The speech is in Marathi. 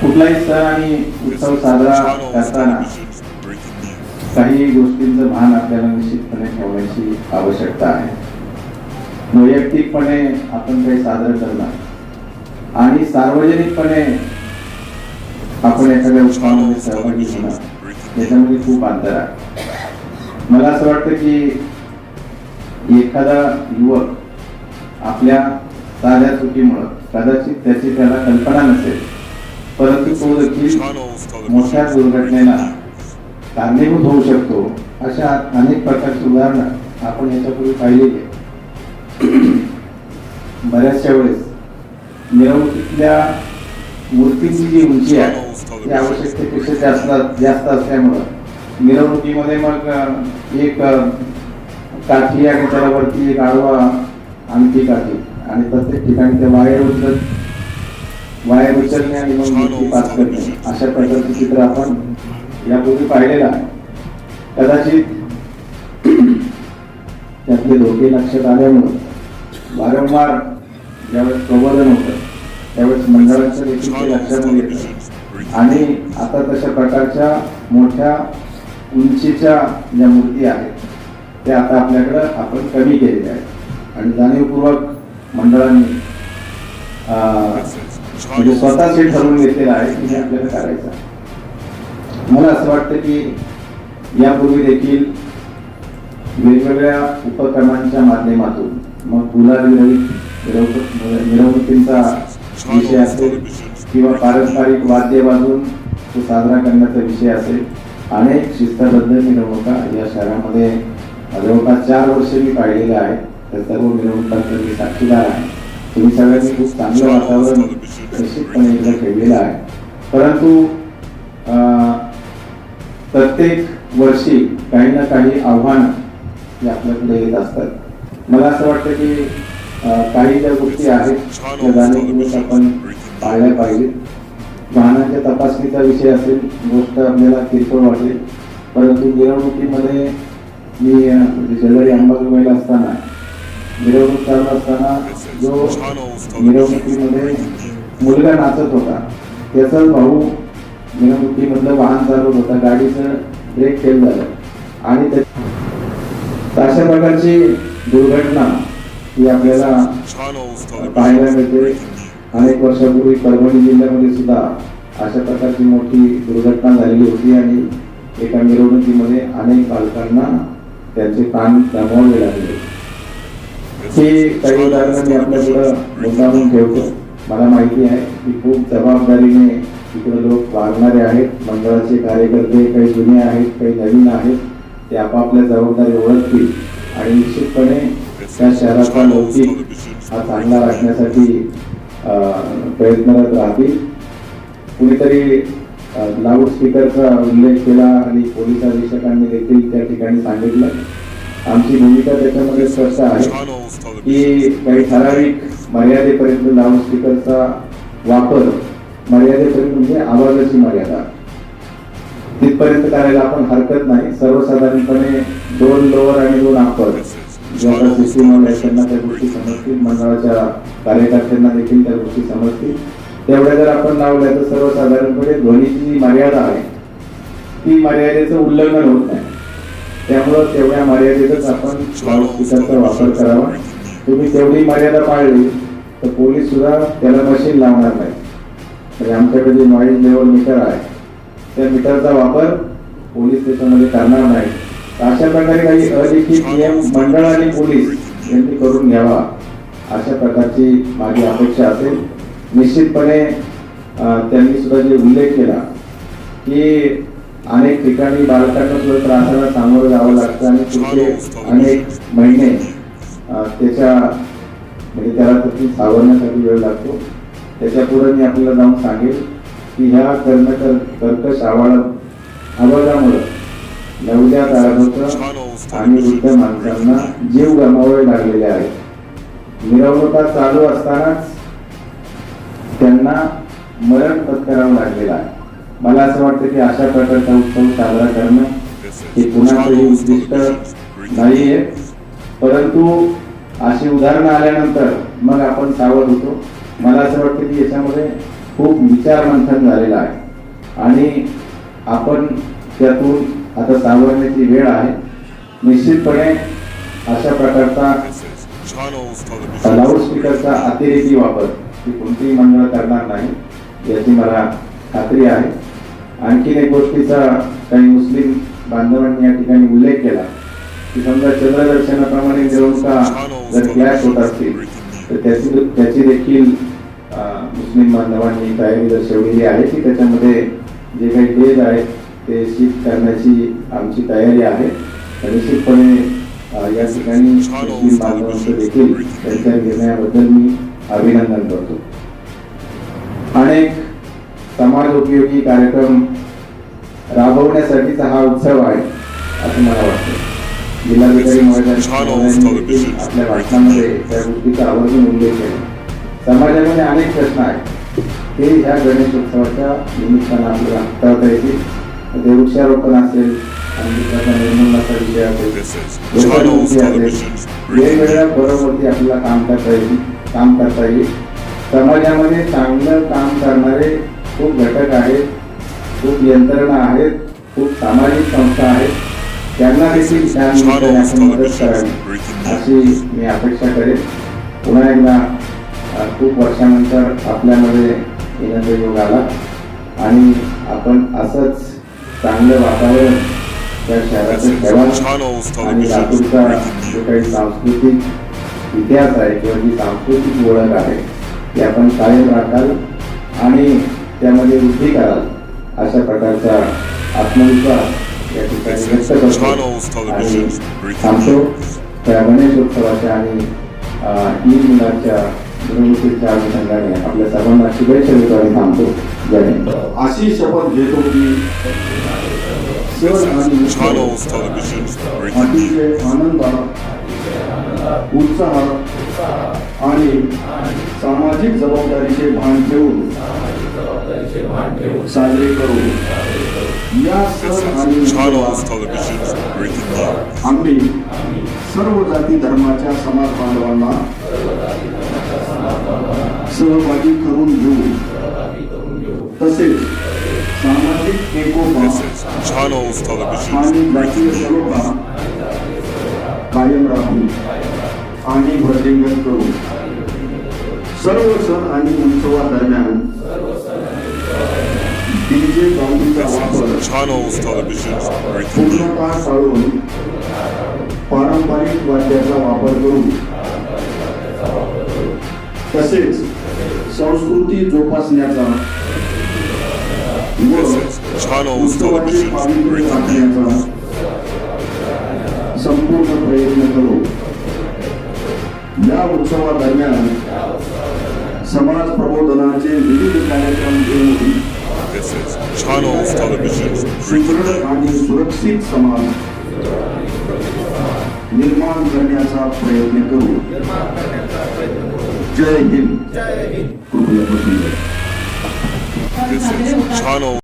कुठलाही सण आणि उत्सव साजरा करताना काही गोष्टींचं भान आपल्याला निश्चितपणे ठेवण्याची आवश्यकता आहे. वैयक्तिकपणे आपण काही सादर करणं आणि सार्वजनिकपणे आपण एखाद्या उत्सवामध्ये सहभागी होणं याच्यामध्ये खूप अंतर आहे. मला असं वाटतं की एखादा युवक आपल्या साध्या चुकीमुळं कदाचित त्याची त्याला कल्पना नसेल परंतु तो देखील मोठ्या दुर्घटनेला कारणीभूत होऊ शकतो अशा अनेक प्रकारची उदाहरणं आपण याच्यापूर्वी पाहिलेली आहे बऱ्याचशा वेळेस मिरवणुकीतल्या मूर्तीची जी उंची आहे ती आवश्यकतेपेक्षा जास्त जास्त असल्यामुळं मिरवणुकीमध्ये मग एक काठी आणि त्याला वरती एक आडवा आणखी काठी आणि प्रत्येक ठिकाणी त्या बाहेर उचलत वायर उचलणे आणि मग मृत्यू पास करणे अशा प्रकारचं चित्र आपण यापूर्वी पाहिलेलं आहे. कदाचित त्यातले धोके लक्षात आल्यामुळं वारंवार ज्यावेळेस प्रबोधन होतं त्यावेळेस मंडळाच्या देखील ते लक्षात येतं. आणि आता तशा प्रकारच्या मोठ्या उंचीच्या ज्या मूर्ती आहेत त्या आता आपल्याकडं आपण कमी केलेल्या आहेत. आणि जाणीवपूर्वक मंडळांनी म्हणजे स्वतःच हे ठरवून घेतलेलं आहे की हे आपल्याला करायचं आहे. मला असं वाटतं की यापूर्वी देखील वेगवेगळ्या उपक्रमांच्या माध्यमातून मग मिरवणूक मिरवणुकींचा विषय असेल किंवा पारंपरिक वाद्य वाजून तो साजरा करण्याचा विषय असेल अनेक शिस्तबद्ध मिरवणुका या शहरामध्ये जवळपास चार वर्ष मी पाहिलेल्या आहेत. त्या सर्व मिरवणुकांचा मी साक्षीदार आहे. तुम्ही सगळ्यांनी खूप चांगलं वातावरण निश्चितपणे इकडे ठेवलेलं आहे. परंतु प्रत्येक वर्षी काही ना काही आव्हानं हे आपल्याकडे येत असतात. मला असं वाटतं की काही ज्या गोष्टी आहेत त्या जाणीवपूर्वक आपण पाळल्या पाहिजेत. वाहनांच्या तपासणीचा विषय असेल गोष्ट आपल्याला किरकोळ वाटेल. परंतु मिरवणुकीमध्ये मी अं, शेजारी अंबाजोगाईला असताना मिरवणूक चालू असताना जो मिरवणुकीमध्ये मुलगा नाचत होता त्याचाच भाऊ मिरवणुकीमधलं वाहन चालवत होता गाडीचं ब्रेक फेल झालं. आणि त्या अशा प्रकारची दुर्घटना ही आपल्याला पाहायला मिळते. अनेक वर्षापूर्वी परभणी जिल्ह्यामध्ये सुद्धा अशा प्रकारची मोठी दुर्घटना झालेली होती आणि एका मिरवणुकीमध्ये अनेक पालकांना त्यांचे प्राण गमावले लागले. हे काही उदाहरणं मी आपल्याकडं मुद्दामून ठेवतो. मला माहिती आहे की खूप जबाबदारीने इकडे लोक वागणारे आहेत मंडळाचे कार्यकर्ते काही जुने आहेत काही नवीन आहेत ते आपापल्या जबाबदारी ओळखतील. आणि निश्चितपणे त्या शहराचा लौकिक हा चांगला राखण्यासाठी प्रयत्नरत राहतील. कुणीतरी लाऊड स्पीकरचा उल्लेख केला आणि पोलीस अधीक्षकांनी देखील त्या ठिकाणी सांगितलं. आमची भूमिका त्याच्यामध्ये स्पष्ट आहे. की काही ठराविक मर्यादेपर्यंत लाऊडस्पीकरचा वापर मर्यादेपर्यंत म्हणजे आवाजाची मर्यादा. तिथपर्यंत करायला आपण हरकत नाही. सर्वसाधारणपणे दोन लोअर आणि दोन अपर ज्या सिस्टीम आहेत त्यांना त्या गोष्टी समजतील. मंडळाच्या कार्यकर्त्यांना देखील त्या गोष्टी समजतील. तेवढ्या जर आपण लावल्या तर सर्वसाधारणपणे ध्वनीची जी मर्यादा आहे ती मर्यादेचं उल्लंघन होत नाही. त्यामुळं तेवढ्या मर्यादेतच आपण लाऊडस्पीकरचा वापर करावा. तुम्ही तेवढी मर्यादा पाळली तर पोलीस सुद्धा त्याला मशीन लावणार नाही. म्हणजे आमच्याकडे जे नॉईज लेवल मीटर आहे त्या मीटरचा वापर पोलीस त्याच्यामध्ये करणार नाही. अशा प्रकारे काही अलिखित नियम मंडळ आणि पोलीस यांनी करून घ्यावा. अशा प्रकारची माझी अपेक्षा असेल. निश्चितपणे त्यांनी सुद्धा जे उल्लेख केला की अनेक ठिकाणी बालकांना सुद्धा त्रासाला सामोरं जावं लागतं आणि पुढचे अनेक महिने त्याच्या म्हणजे त्याला त्यातून सावरण्यासाठी वेळ लागतो. त्याच्यापुढे मी आपल्याला जाऊन सांगेल की ह्या कर्णकर कर्कश आवाळ आवाजामुळं नवजात आरोग्य आणि वृद्ध माणसांना जीव गमावे लागलेले आहेत. मिरवणुका चालू असतानाच त्यांना मरण पत्करावं लागलेलं आहे. मला असं वाटतं की अशा प्रकारचा उत्सव साजरा करणं हे कुणाचंही उद्दिष्ट नाही आहे परंतु अशी उदाहरणं आल्यानंतर मग आपण सावध होतो. मला असं वाटतं की याच्यामध्ये खूप विचार मंथन झालेलं आहे. आणि आपण त्यातून आता सावरण्याची वेळ आहे. निश्चितपणे अशा प्रकारचा लाऊडस्पीकरचा अतिरेकी वापर ही कोणतीही मंडळ करणार नाही याची मला खात्री आहे. आणखीन एक गोष्टीचा काही मुस्लिम बांधवांनी या ठिकाणी उल्लेख केला. की समजा चंद्रदर्शनाप्रमाणे मिरवणुका जर क्लॅश होत असतील तर त्याची त्याची देखील मुस्लिम बांधवांनी तयारी दर्शवलेली आहे की त्याच्यामध्ये जे काही भेद आहेत ते शिफ्ट करण्याची आमची तयारी आहे. निश्चितपणे या ठिकाणी मुस्लिम बांधवांचं देखील त्यांच्या निर्णयाबद्दल मी अभिनंदन करतो. अनेक समाज उपयोगी कार्यक्रम राबवण्यासाठीचा हा उत्सव आहे असं मला वाटतं. जिल्हाधिकारी आपल्या भाषणामध्ये त्या आवर्जून उल्लेख केला समाजामध्ये अनेक प्रश्न आहेत ते ह्या गणेशोत्सवाच्या निमित्तानं आपल्याला हाताळता येतील ते वृक्षारोपण असेल आणि त्याचा निर्मूलनाचा विषय असेल वेगवेगळ्या बरोबरती आपल्याला काम करता येईल. काम करता येईल समाजामध्ये चांगलं काम करणारे खूप घटक आहेत खूप यंत्रणा आहेत खूप सामाजिक संस्था आहेत त्यांना देखील त्या निमित्ताने आपण मदत करावी. अशी मी अपेक्षा करेन. पुन्हा एकदा खूप वर्षानंतर आपल्यामध्ये येण्याचा योग आला. आणि आपण असंच चांगलं वातावरण त्या शहराचं ठेवा आणि लातूरचा जो. काही सांस्कृतिक इतिहास आहे किंवा जी सांस्कृतिक ओळख आहे ती आपण कायम राखाल आणि त्यामध्ये वृद्धी कराल अशा प्रकारचा आत्मविश्वास व्यक्त करतो आणि थांबतो आणि ईद मुलाच्या मिरवणुकीच्या अनुषंगाने आपल्या सर्वांना शुभेच्छा देतो आणि थांबतो जय अशी शपथ घेतो की उत्सव अतिशय आनंद उत्साह आणि सामाजिक जबाबदारीचे भान ठेवून साजरे करू आम्ही सर्व जाती धर्माच्या समाज बांधवांना सहभागी करून घेऊ. तसेच सामाजिक एकोपा आणि जातीय. सलोखा कायम राखू आणि वृद्धिंगत करू. सर्व सण आणि उत्सवादरम्यान Channels Television's. पूर्णतः टाळून पारंपरिक वाद्याचा वापर करू तसेच संस्कृती जोपासण्याचा व Channels Television's पावित्र्य. राखण्याचा संपूर्ण प्रयत्न करू या उत्सवादरम्यान समाज प्रबोधनाचे विविध कार्यक्रम घेऊन सुदृढ. आणि सुरक्षित समाज निर्माण करण्याचा प्रयत्न करू. जय हिंद. कृपया बसून